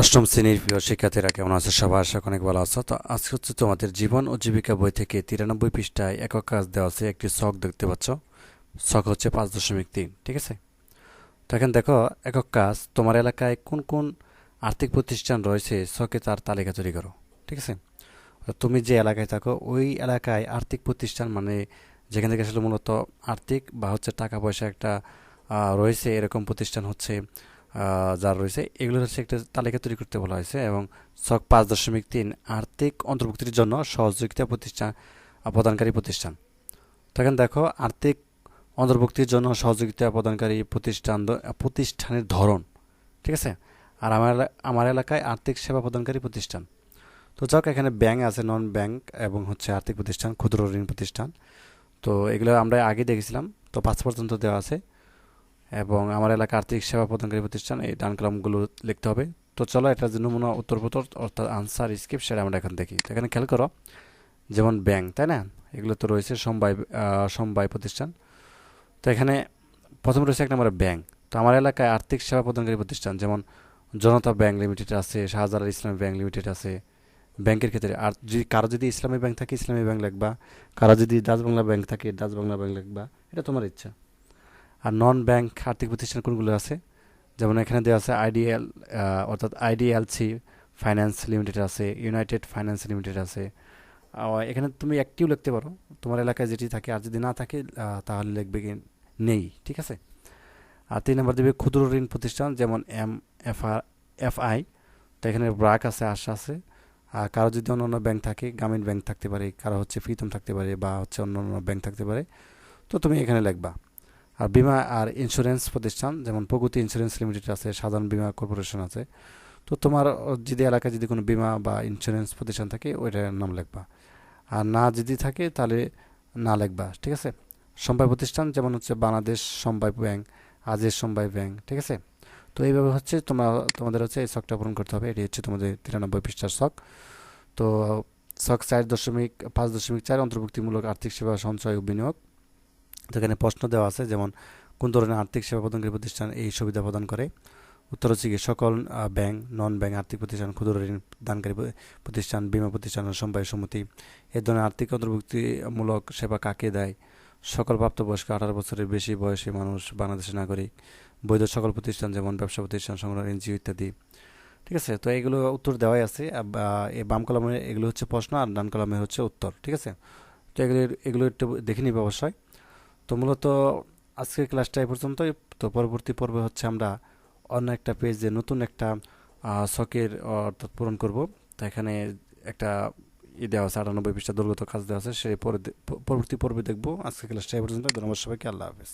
অষ্টম শ্রেণির প্রিয় শিক্ষার্থীরা, কেমন আছে? সবাই আশা অনেক ভালো আছো। তো আজকে হচ্ছে তোমাদের জীবন ও জীবিকা বই থেকে তিরানব্বই পৃষ্ঠায় একক কাজ দেওয়া আছে একটি শখ দেখতে পাচ্ছ। শখ হচ্ছে পাঁচ দশমিক তিন, ঠিক আছে? তো এখানে দেখো, একক কাজ, তোমার এলাকায় কোন কোন আর্থিক প্রতিষ্ঠান রয়েছে? শখে তার তালিকা তৈরি করো, ঠিক আছে? তুমি যে এলাকায় থাকো, ওই এলাকায় আর্থিক প্রতিষ্ঠান মানে যেখান থেকে আসলে মূলত আর্থিক বা হচ্ছে টাকা পয়সা একটা রয়েছে, এরকম প্রতিষ্ঠান হচ্ছে যার রয়েছে এগুলো হচ্ছে একটা তালিকা তৈরি করতে বলা হয়েছে এবং ছক পাঁচ দশমিক তিন আর্থিক অন্তর্ভুক্তির জন্য সহযোগিতা প্রতিষ্ঠান প্রদানকারী প্রতিষ্ঠান। তো এখানে দেখো, আর্থিক অন্তর্ভুক্তির জন্য সহযোগিতা প্রদানকারী প্রতিষ্ঠান প্রতিষ্ঠানের ধরন, ঠিক আছে? আর আমার আমার এলাকায় আর্থিক সেবা প্রদানকারী প্রতিষ্ঠান। তো যাক, এখানে ব্যাংক আছে, নন ব্যাংক এবং হচ্ছে আর্থিক প্রতিষ্ঠান, ক্ষুদ্র ঋণ প্রতিষ্ঠান। তো এগুলো আমরা আগে দেখেছিলাম, তো পাঁচ পর্যন্ত দেওয়া আছে। এবং আমার এলাকা আর্থিক সেবা প্রদানকারী প্রতিষ্ঠান এই ডান কলামগুলো লিখতে হবে। তো চলো, এটা যে নমুনা উত্তরপত্র অর্থাৎ আনসার স্কিপ সেটা আমরা এখন দেখি। তো এখানে খেয়াল করো, যেমন ব্যাংক তাই না? এগুলো তো রয়েছে সমবায় সমবায় প্রতিষ্ঠান। তো এখানে প্রথম রয়েছে এক নম্বরে ব্যাংক তো আমার এলাকায় আর্থিক সেবা প্রদানকারী প্রতিষ্ঠান, যেমন জনতা ব্যাংক লিমিটেড আছে, শাহজালাল ইসলামী ব্যাংক লিমিটেড আছে। ব্যাংকের ক্ষেত্রে আর যদি, কারও যদি ইসলামী ব্যাংক থাকে, ইসলামী ব্যাংক লিখবা। কারও যদি বাংলা ব্যাংক থাকে বাংলা ব্যাংক লিখবা। এটা তোমার ইচ্ছা। আর নন ব্যাংক আর্থিক প্রতিষ্ঠান কোনগুলো আছে? যেমন এখানে দেওয়া আছে আইডিএল অর্থাৎ আইডিএলসি ফাইন্যান্স লিমিটেড আছে ইউনাইটেড ফাইন্যান্স লিমিটেড আছে। এখানে তুমি একটিও লিখতে পারো। তোমার এলাকায় যেটি থাকে আর যদি না থাকে তাহলে লিখবে কি নেই, ঠিক আছে? আর তিন নম্বর দেবে ক্ষুদ্র ঋণ প্রতিষ্ঠান, যেমন M F R F I তো এখানে ব্রাক আছে, আশা আছে। আর কারও যদি অন্য অন্য ব্যাংক থাকে, গ্রামীণ ব্যাংক থাকতে পারে, কারও হচ্ছে প্রীতম থাকতে পারে বা হচ্ছে অন্য অন্য ব্যাংক থাকতে পারে। তো তুমি এখানে লিখবা। আর বিমা আর ইন্স্যুরেন্স প্রতিষ্ঠান, যেমন প্রগতি ইন্স্যুরেন্স লিমিটেড আছে, সাধারণ বিমা কর্পোরেশন আছে, তো তোমার যদি এলাকায় যদি কোনো বিমা বা ইন্স্যুরেন্স প্রতিষ্ঠান থাকে ওইটার নাম লিখবা। আর না যদি থাকে, তাহলে না লিখবা, ঠিক আছে? সমবায় প্রতিষ্ঠান যেমন হচ্ছে বাংলাদেশ সমবায় ব্যাংক, আজের সমবায় ব্যাংক, ঠিক আছে? তো এইভাবে হচ্ছে তোমরা, তোমাদের হচ্ছে এই শখটা পূরণ করতে হবে। এটি হচ্ছে তোমাদের তিরানব্বই পৃষ্ঠার শখ। তো শখ চার দশমিক পাঁচ দশমিক চার অন্তর্ভুক্তিমূলক আর্থিক সেবা সঞ্চয় ও বিনিয়োগ। এখানে প্রশ্ন দেওয়া আছে, যেমন, কোন ধরনের আর্থিক সেবা প্রদানকারী প্রতিষ্ঠান এই সুবিধা প্রদান করে? উত্তর হচ্ছে কি সকল ব্যাংক নন ব্যাংক আর্থিক প্রতিষ্ঠান, ক্ষুদ্র ঋণ দানকারী প্রতিষ্ঠান, বিমা প্রতিষ্ঠান, সমবায় সমিতি, এ ধরনের আর্থিক অন্তর্ভুক্তিমূলক সেবা কাকে দেয়? সকল প্রাপ্তবয়স্ক আঠারো বছরের বেশি বয়সী মানুষ, বাংলাদেশের নাগরিক, বৈধ সকল প্রতিষ্ঠান যেমন ব্যবসা প্রতিষ্ঠান, সংগ্রহ, এনজিও ইত্যাদি। ঠিক আছে? তো এগুলো উত্তর দেওয়াই আছে। এই বাম কলমে এগুলো হচ্ছে প্রশ্ন, আর ডান কলমে হচ্ছে উত্তর। ঠিক আছে? তো এগুলো এগুলো একটু দেখে নিবে অবশ্যই। তো মূলত আজকের ক্লাসটা এই পর্যন্তই। তো পরবর্তী পর্বে হচ্ছে আমরা অন্য একটা পেজে নতুন একটা শখের অর্থাৎ পূরণ করব। তো এখানে একটা ই দেওয়া আছে, আটানব্বই পৃষ্ঠা দুর্গত কাজ দেওয়া আছে সেই পরে পরবর্তী পর্বে দেখব। আজকের ক্লাসটা এই পর্যন্ত ধন্যবাদ সবাইকে। আল্লাহ হাফেজ।